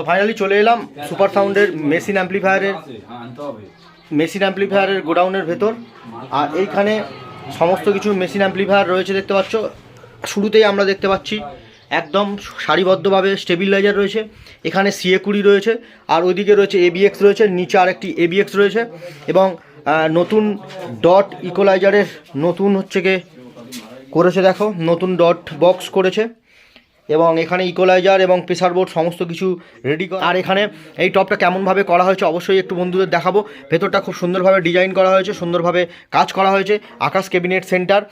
তো ফাইনালি চলে এলাম সুপার সাউন্ডের মেশিন অ্যাম্পলিফায়ারের মেশিন অ্যাম্পলিফায়ারের গোডাউনের ভেতর। আর এইখানে সমস্ত কিছু মেশিন অ্যাম্পলিফায়ার রয়েছে দেখতে পাচ্ছ। শুরুতেই আমরা দেখতে পাচ্ছি একদম সারিবদ্ধভাবে স্টেবিলাইজার রয়েছে। এখানে সিএ কুড়ি রয়েছে। আর ওইদিকে রয়েছে এবিএক্স রয়েছে। নিচে আরেকটি এবিএক্স রয়েছে। এবং নতুন ডট ইকোলাইজারের নতুন হচ্ছে গিয়ে করেছে দেখো। নতুন ডট বক্স করেছে। এবং এখানে ইকোলাইজার এবং প্রেসার বোর্ড সমস্ত কিছু রেডি আর এখানে এই টপটা কেমনভাবে করা হয়েছে অবশ্যই একটু বন্ধুদের দেখাবো। ভেতরটা খুব সুন্দরভাবে ডিজাইন করা হয়েছে, সুন্দরভাবে কাজ করা হয়েছে আকাশ ক্যাবিনেট সেন্টার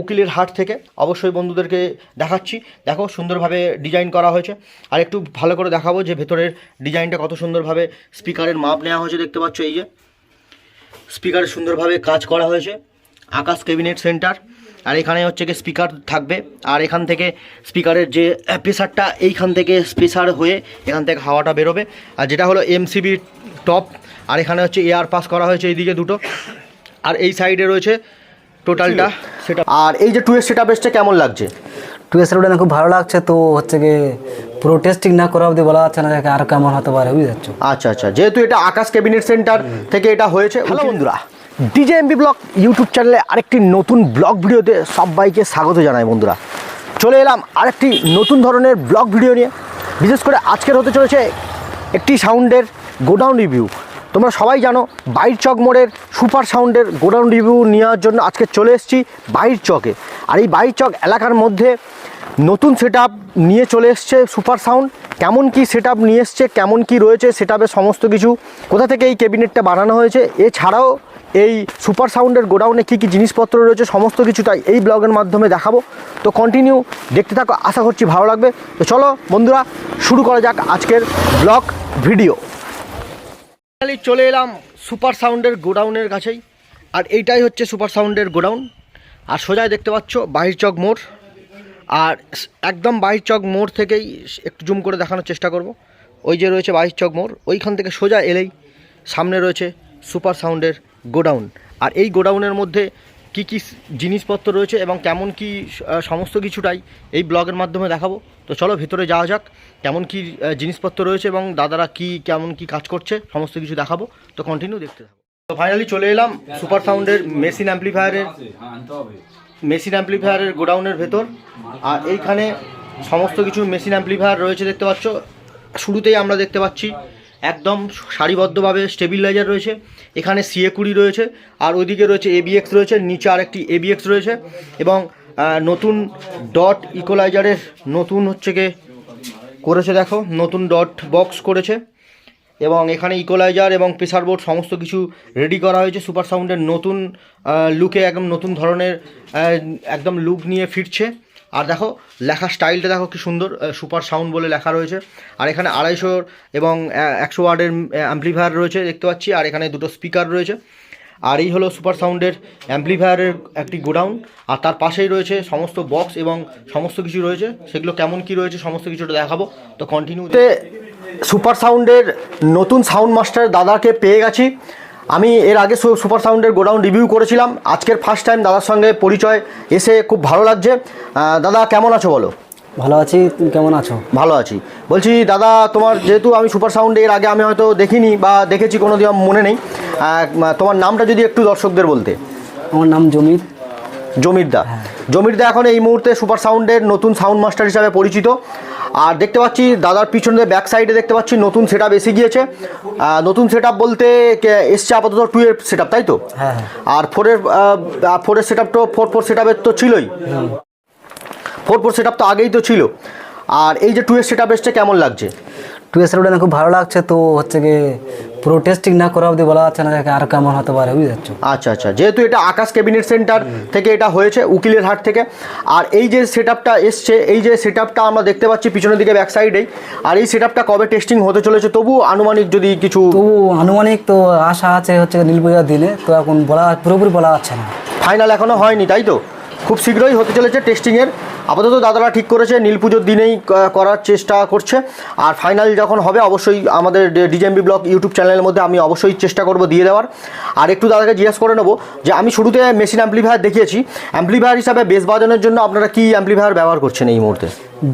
উকিলের হাট থেকে। অবশ্যই বন্ধুদেরকে দেখাচ্ছি। দেখো সুন্দরভাবে ডিজাইন করা হয়েছে। আর একটু ভালো করে দেখাবো যে ভেতরের ডিজাইনটা কত সুন্দরভাবে স্পিকারের মাপ নেওয়া হয়েছে, দেখতে পাচ্ছ এই যে। স্পিকার সুন্দরভাবে কাজ করা হয়েছে। আকাশ ক্যাবিনেট সেন্টার আর এখানে হচ্ছে কি স্পিকার থাকবে। আর এখান থেকে স্পিকারের যে প্রেসারটা এইখান থেকে স্পেসার হয়ে এখান থেকে হাওয়াটা বেরোবে। আর যেটা হলো এমসিবি টপ আর এখানে হচ্ছে এয়ার পাস করা হয়েছে এইদিকে দুটো। আর এই সাইডে রয়েছে টোটালটা সেটা আর এই যে টু এর সেটা বেসটা কেমন লাগছে? টু এস রোডে খুব ভালো লাগছে তো হচ্ছে কি পুরো টেস্টিং না করা অবধি বলা যাচ্ছে না আর কেমন হতে পারে বুঝতে পারছ? আচ্ছা আচ্ছা। যেহেতু এটা আকাশ ক্যাবিনেট সেন্টার থেকে এটা হয়েছে হ্যালো বন্ধুরা। ডিজে এমবি ব্লগ ইউটিউব চ্যানেলে আরেকটি নতুন ব্লগ ভিডিওতে সবাইকে স্বাগত জানাই বন্ধুরা। চলে এলাম আরেকটি নতুন ধরনের ব্লগ ভিডিও নিয়ে। বিশেষ করে আজকের হতে চলেছে একটি সাউন্ডের গোডাউন রিভিউ তোমরা সবাই জানো, বাইর চক মোড়ের সুপার সাউন্ডের গোডাউন রিভিউ নেওয়ার জন্য আজকে চলে এসেছি বাইর চকে। আর এই বাইর চক এলাকার মধ্যে নতুন সেট নিয়ে চলে এসছে সুপার সাউন্ড কেমন কি সেট নিয়ে এসছে, কেমন কি রয়েছে সেটআপের সমস্ত কিছু, কোথা থেকে এই ক্যাবিনেটটা বানানো হয়েছে, এছাড়াও এই সুপার সাউন্ডের গোডাউনে কী কী জিনিসপত্র রয়েছে, সমস্ত কিছু তাই এই ব্লগের মাধ্যমে দেখাবো। তো কন্টিনিউ দেখতে থাকো, আশা করছি ভালো লাগবে। তো চলো বন্ধুরা, শুরু করা যাক আজকের ব্লগ ভিডিও। চলে এলাম সুপার সাউন্ডের গোডাউনের কাছেই। আর এইটাই হচ্ছে সুপার সাউন্ডের গোডাউন। আর সোজায় দেখতে পাচ্ছ বাহির চক মোড়। আর একদম বাহির চক মোড় থেকেই একটু জুম করে দেখানোর চেষ্টা করব। ওই যে রয়েছে বাহির চক মোড়, ওইখান থেকে সোজা এলেই সামনে রয়েছে সুপার সাউন্ডের গোডাউন। আর এই গোডাউনের মধ্যে কি কি জিনিসপত্র রয়েছে এবং কেমন কি সমস্ত কিছুটাই এই ব্লগের মাধ্যমে দেখাবো। তো চলো ভেতরে যাওয়া যাক, কেমন কি জিনিসপত্র রয়েছে এবং দাদারা কি, কেমন কি কাজ করছে, সমস্ত কিছু দেখাবো। তো কন্টিনিউ দেখতে তো ফাইনালি চলে এলাম সুপার সাউন্ডের মেশিন অ্যাম্পলিফায়ারের মেশিন অ্যাম্পলিফায়ারের গোডাউনের ভেতর। আর এইখানে সমস্ত কিছু মেশিন অ্যাম্পলিফায়ার রয়েছে, দেখতে পাচ্ছ। শুরুতেই আমরা দেখতে পাচ্ছি একদম সারিবদ্ধভাবে স্টেবিলাইজার রয়েছে, এখানে সিএ কুড়ি রয়েছে, আর ওইদিকে রয়েছে এবিএক্স রয়েছে, নিচে আরেকটি এবিএক্স রয়েছে, এবং নতুন ডট ইকোলাইজারের নতুন হচ্ছে গিয়ে করেছে দেখো, নতুন ডট বক্স করেছে, এবং এখানে ইকোলাইজার এবং প্রেসার বোর্ড সমস্ত কিছু রেডি করা হয়েছে, সুপার সাউন্ডের নতুন লুকে একদম নতুন ধরনের একদম লুক নিয়ে ফিরছে। আর দেখো, লেখা স্টাইলটা দেখো কি সুন্দর সুপার সাউন্ড বলে লেখা রয়েছে। আর এখানে আড়াইশোর এবং একশো ওয়ার্ডের অ্যাম্পলিফায়ার রয়েছে দেখতে পাচ্ছি, আর এখানে দুটো স্পিকার রয়েছে। আর এই হলো সুপার সাউন্ডের অ্যাম্পলিফায়ারের একটি গোডাউন। আর তার পাশেই রয়েছে সমস্ত বক্স এবং সমস্ত কিছু রয়েছে। সেগুলো কেমন কি রয়েছে, সমস্ত কিছুটা দেখাবো। তো কন্টিনিউতে সুপার সাউন্ডের নতুন সাউন্ড মাস্টার দাদাকে পেয়ে গেছি। আমি এর আগে সুপার সাউন্ডের গোডাউন রিভিউ করেছিলাম। আজকের ফার্স্ট টাইম দাদার সঙ্গে পরিচয় এসে খুব ভালো লাগছে। দাদা কেমন আছো বলো? ভালো আছি তুমি কেমন আছো? ভালো আছি। বলছি দাদা তোমার যেহেতু আমি সুপার সাউন্ডে এর আগে আমি হয়তো দেখিনি বা দেখেছি কোনো দিন আমার মনে নেই। তোমার নামটা যদি একটু দর্শকদের বলতে। আমার নাম জমির। জমিরদা জমিরদা এখন এই মুহূর্তে সুপার সাউন্ডের নতুন সাউন্ড মাস্টার হিসাবে পরিচিত। আর দেখতে পাচ্ছি দাদার পিছনে ব্যাক সাইডে দেখতে পাচ্ছি নতুন সেট আপ এসে গিয়েছে। নতুন সেট আপ বলতে কে- এসছে আপাতত টু এর সেট আপ তাই তো? হ্যাঁ হ্যাঁ। আর ফোরের ফোরের সেট আপ তো ফোর ফোর সেট আপের তো ছিলই। ফোর ফোর সেট আপ তো আগেই তো ছিল। আর এই যে টু এর সেট আপ এসছে কেমন লাগছে? টু এস রোডে খুব ভালো লাগছে তো হচ্ছে কি পুরো টেস্টিং না করা অবধি বলা যাচ্ছে না যে আর কেমন হতে পারে বুঝতে পারছ? আচ্ছা আচ্ছা যেহেতু এটা আকাশ ক্যাবিনেট সেন্টার থেকে এটা হয়েছে উকিলের হাট থেকে আর এই যে সেট আপটা এসছে এই যে সেট আপটা আমরা দেখতে পাচ্ছি পিছনের দিকে ব্যাক সাইডেই আর এই সেট আপটা কবে টেস্টিং হতে চলেছে তবু আনুমানিক যদি কিছু তো আনুমানিক তো আশা আছে হচ্ছে নীল পূজার দিনে তো এখন বলা পুরোপুরি বলা যাচ্ছে না। ফাইনাল এখনও হয়নি তাই তো? খুব শীঘ্রই হতে চলেছে টেস্টিংয়ের আপাতত দাদারা ঠিক করেছে, নীল পুজোর দিনেই করার চেষ্টা করছে। আর ফাইনাল যখন হবে, অবশ্যই আমাদের ডিজেএমবি ব্লগ ইউটিউব চ্যানেলের মধ্যে আমি অবশ্যই চেষ্টা করব দিয়ে দেওয়ার। আর একটু দাদাকে জিজ্ঞেস করে নেব যে, আমি শুরুতে মেশিন অ্যাম্পলিফায়ার দেখিয়েছি। অ্যাম্পলিফায়ার হিসাবে বেস বাজানোর জন্য আপনারা কী অ্যাম্পলিফায়ার ব্যবহার করছেন এই মুহূর্তে?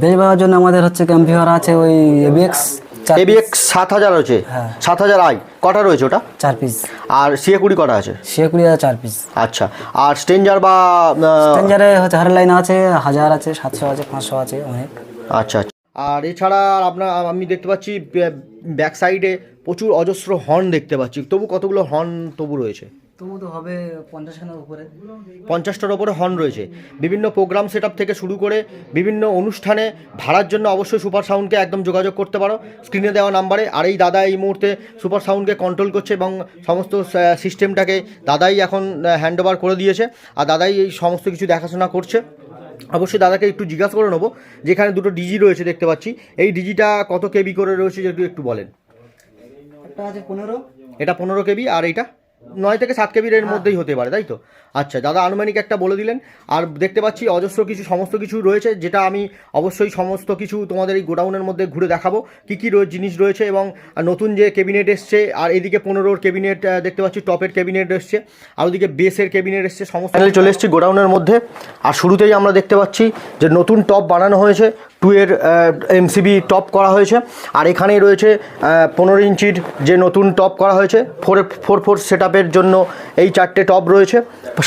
বেশ বাজার জন্য আমাদের হচ্ছে অ্যাম্প্লিফায়ার আছে, ওই এবিএক্স এবিএক্স সাত হাজার আছে হ্যাঁ। সাত হাজার আই। কটা রয়েছে ওটা? চার পিস আর সিএ কুড়ি কটা আছে? সে কুড়ি হাজার চার পিস আচ্ছা। আর স্টেঞ্জার বা স্ট্যান্ডারে হচ্ছে হার লাইন আছে হাজার আছে সাতশো আছে পাঁচশো আছে অনেক। আচ্ছা আচ্ছা। আর এছাড়া আপনার আমি দেখতে পাচ্ছি ব্যাক সাইডে প্রচুর অজস্র হর্ন দেখতে পাচ্ছি। তবু কতগুলো হর্ন তবু রয়েছে? তবু তো হবে পঞ্চাশ উপরে। পঞ্চাশটার ওপরে হর্ন রয়েছে। বিভিন্ন প্রোগ্রাম সেট থেকে শুরু করে বিভিন্ন অনুষ্ঠানে ভাড়ার জন্য অবশ্যই সুপার সাউন্ডকে একদম যোগাযোগ করতে পারো। স্ক্রিনে দেওয়া নাম্বারে আর এই দাদা এই মুহূর্তে সুপার সাউন্ডকে কন্ট্রোল করছে এবং সমস্ত সিস্টেমটাকে দাদাই এখন হ্যান্ড ওভার করে দিয়েছে। আর দাদাই এই সমস্ত কিছু দেখাশোনা করছে। অবশ্যই দাদাকে একটু জিজ্ঞাসা করে নেব। যেখানে দুটো ডিজি রয়েছে দেখতে পাচ্ছি। এই ডিজিটা কত কেবি করে রয়েছে যদি একটু বলেন? একটা আছে পনেরো। এটা পনেরো কেবি। আর এইটা? নয় থেকে সাত কেবির এর মধ্যেই হতে পারে তাই তো? আচ্ছা দাদা আনুমানিক একটা বলে দিলেন। আর দেখতে পাচ্ছি অজস্র কিছু সমস্ত কিছু রয়েছে যেটা আমি অবশ্যই সমস্ত কিছু তোমাদের এই গোডাউনের মধ্যে ঘুরে দেখাবো। কী কী জিনিস রয়েছে এবং নতুন যে ক্যাবিনেট এসছে আর এদিকে পনেরোর ক্যাবিনেট দেখতে পাচ্ছি টপের ক্যাবিনেট এসছে আর ওদিকে বেসের ক্যাবিনেট এসছে সমস্ত চলে এসেছি গোডাউনের মধ্যে। আর শুরুতেই আমরা দেখতে পাচ্ছি যে নতুন টপ বানানো হয়েছে টু এর এমসিবি টপ করা হয়েছে। আর এখানেই রয়েছে পনেরো ইঞ্চির যে নতুন টপ করা হয়েছে ফোর ফোর ফোর সেট জন্য এই চারটে টপ রয়েছে,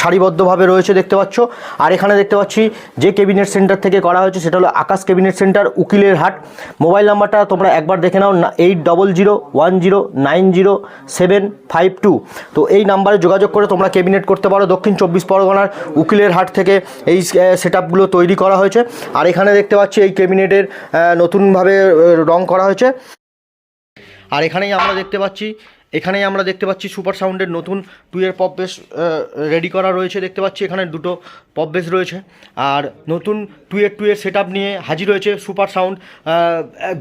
সারিবদ্ধভাবে রয়েছে দেখতে পাচ্ছ। আর এখানে দেখতে পাচ্ছি যে ক্যাবিনেট সেন্টার থেকে করা হয়েছে, সেটা হলো আকাশ ক্যাবিনেট সেন্টার উকিলের হাট। মোবাইল নাম্বারটা তোমরা একবার দেখে নাও eight double zero one zero nine zero seven five two তো এই নাম্বারে যোগাযোগ করে তোমরা ক্যাবিনেট করতে পারো দক্ষিণ চব্বিশ পরগনার উকিলের হাট থেকে এই সেট তৈরি করা হয়েছে। আর এখানে দেখতে পাচ্ছি এই ক্যাবিনেটের নতুনভাবে রং করা হয়েছে। আর এখানেই আমরা দেখতে পাচ্ছি এখানেই আমরা দেখতে পাচ্ছি সুপার সাউন্ডের নতুন টুয়ের পপ বেস রেডি করা রয়েছে দেখতে পাচ্ছি। এখানে দুটো পপ বেস রয়েছে। আর নতুন টুয়ের টুয়ের সেট নিয়ে হাজির রয়েছে সুপার সাউন্ড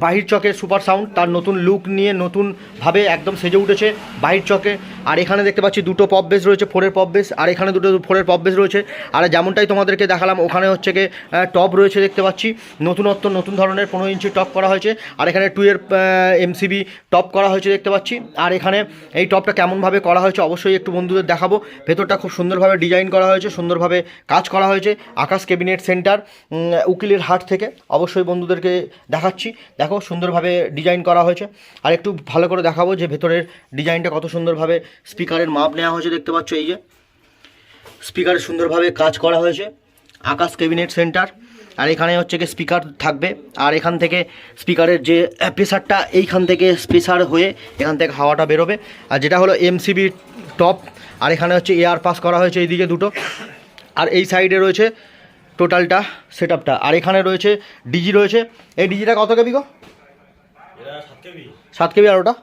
বাহির চকে সুপার সাউন্ড। তার নতুন লুক নিয়ে নতুনভাবে একদম সেজে উঠেছে বাহির চকে। আর এখানে দেখতে পাচ্ছি দুটো পপ বেস রয়েছে, ফোরের পপ বেস। আর এখানে দুটো ফোরের পপ বেস রয়েছে। আর যেমনটাই তোমাদেরকে দেখালাম, ওখানে হচ্ছে গিয়ে টপ রয়েছে দেখতে পাচ্ছি। নতুনত্ব, নতুন ধরনের পনেরো ইঞ্চি টপ করা হয়েছে। আর এখানে টুয়ের এমসিবি টপ করা হয়েছে দেখতে পাচ্ছি। আর এখানে এই টপটা কেমনভাবে করা হয়েছে অবশ্যই একটু বন্ধুদের দেখাবো। ভেতরটা খুব সুন্দরভাবে ডিজাইন করা হয়েছে, সুন্দরভাবে কাজ করা হয়েছে আকাশ ক্যাবিনেট সেন্টার উকিলের হাট থেকে। অবশ্যই বন্ধুদেরকে দেখাচ্ছি। দেখো সুন্দরভাবে ডিজাইন করা হয়েছে। আর একটু ভালো করে দেখাবো যে ভেতরের ডিজাইনটা কত সুন্দরভাবে স্পিকারের মাপ নেওয়া হয়েছে, দেখতে পাচ্ছ এই যে। স্পিকারে সুন্দরভাবে কাজ করা হয়েছে। আকাশ ক্যাবিনেট সেন্টার আর এখানে হচ্ছে কি স্পিকার থাকবে। আর এখান থেকে স্পিকারের যে প্রেসারটা এইখান থেকে স্পেসার হয়ে এখান থেকে হাওয়াটা বেরোবে। আর যেটা হলো এমসিবি টপ আর এখানে হচ্ছে এয়ার পাস করা হয়েছে এইদিকে দুটো। আর এই সাইডে রয়েছে টোটালটা সেট আর এখানে রয়েছে ডিজি রয়েছে। এই ডিজিটা কত কেবি গো? সাত কেবি। আর ওটা?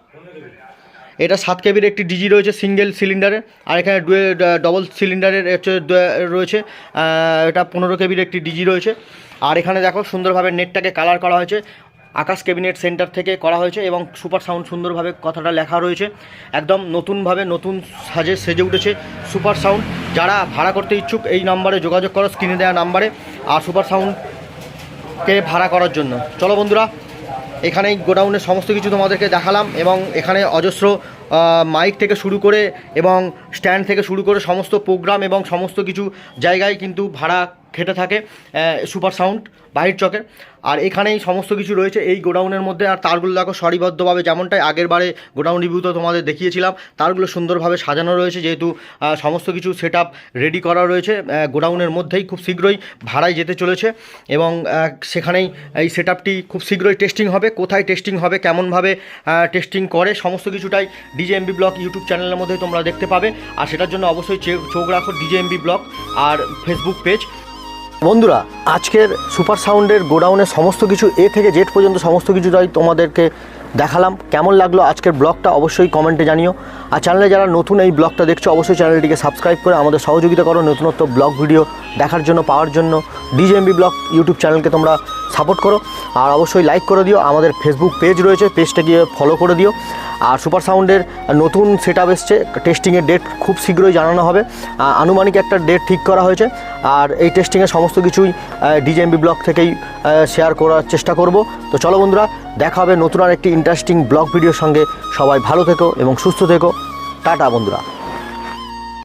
এটা সাত কেবির একটি ডিজি রয়েছে সিঙ্গেল সিলিন্ডারের আর এখানে ডবল সিলিন্ডারের হচ্ছে রয়েছে এটা পনেরো কেবির একটি ডিজি রয়েছে। আর এখানে দেখো সুন্দরভাবে নেটটাকে কালার করা হয়েছে। আকাশ ক্যাবিনেট সেন্টার থেকে করা হয়েছে এবং সুপার সাউন্ড সুন্দরভাবে কথাটা লেখা রয়েছে। একদম নতুনভাবে নতুন সাজে সেজে উঠেছে সুপার সাউন্ড যারা ভাড়া করতে ইচ্ছুক এই নাম্বারে যোগাযোগ করো স্ক্রিনে দেওয়া নাম্বারে আর সুপার সাউন্ডকে ভাড়া করার জন্য। চলো বন্ধুরা, এখানেই গোডাউনের সমস্ত কিছু তোমাদেরকে দেখালাম এবং এখানে অজস্র মাইক থেকে শুরু করে এবং স্ট্যান্ড থেকে শুরু করে সমস্ত প্রোগ্রাম এবং সমস্ত কিছু জায়গায় কিন্তু ভাড়া খেটে থাকে সুপার সাউন্ড, বাহির চকের আর এখানেই সমস্ত কিছু রয়েছে। এই গোডাউনের মধ্যে আর তারগুলো দেখো সারিবদ্ধভাবে যেমনটাই আগের বারে গোডাউন রিভিউতে তোমাদের দেখিয়েছিলাম, তারগুলো সুন্দরভাবে সাজানো রয়েছে যেহেতু সমস্ত কিছু সেট রেডি করা রয়েছে গোডাউনের মধ্যেই খুব শীঘ্রই ভাড়ায় যেতে চলেছে এবং সেখানেই এই সেট খুব শীঘ্রই টেস্টিং হবে। কোথায় টেস্টিং হবে, কেমনভাবে টেস্টিং করে, সমস্ত কিছুটাই ডিজেএমবি ব্লগ ইউটিউব চ্যানেলের মধ্যে তোমরা দেখতে পাবে। আর সেটার জন্য অবশ্যই চোখ রাখো ডিজেএমবি ব্লগ আর ফেসবুক পেজ বন্ধুরা আজকের সুপার সাউন্ডের গোডাউনের সমস্ত কিছু এ থেকে জেড পর্যন্ত সমস্ত কিছুটাই তোমাদেরকে দেখালাম। কেমন লাগল আজকের ব্লগটা অবশ্যই কমেন্টে জানিও। আর চ্যানেলে যারা নতুন এই ব্লগটা দেখছ, অবশ্যই চ্যানেলটিকে সাবস্ক্রাইব করে আমাদের সহযোগিতা করো নতুনত্ব ব্লগ ভিডিও দেখার জন্য, পাওয়ার জন্য। ডিজেএমবি ব্লগ ইউটিউব চ্যানেলকে তোমরা সাপোর্ট করো। আর অবশ্যই লাইক করে দিও। আমাদের ফেসবুক পেজ রয়েছে, পেজটা গিয়ে ফলো করে দিও। আর সুপার সাউন্ডের নতুন সেট আপ এসছে টেস্টিংয়ের ডেট খুব শীঘ্রই জানানো হবে। আনুমানিক একটা ডেট ঠিক করা হয়েছে। আর এই টেস্টিংয়ের সমস্ত কিছুই ডিজেএমবি ব্লগ থেকেই শেয়ার করার চেষ্টা করব। তো চলো বন্ধুরা দেখা হবে নতুন আর একটি ইন্টারেস্টিং ব্লগ ভিডিওর সঙ্গে। সবাই ভালো থেকো এবং সুস্থ থেকো। টাটা, বন্ধুরা।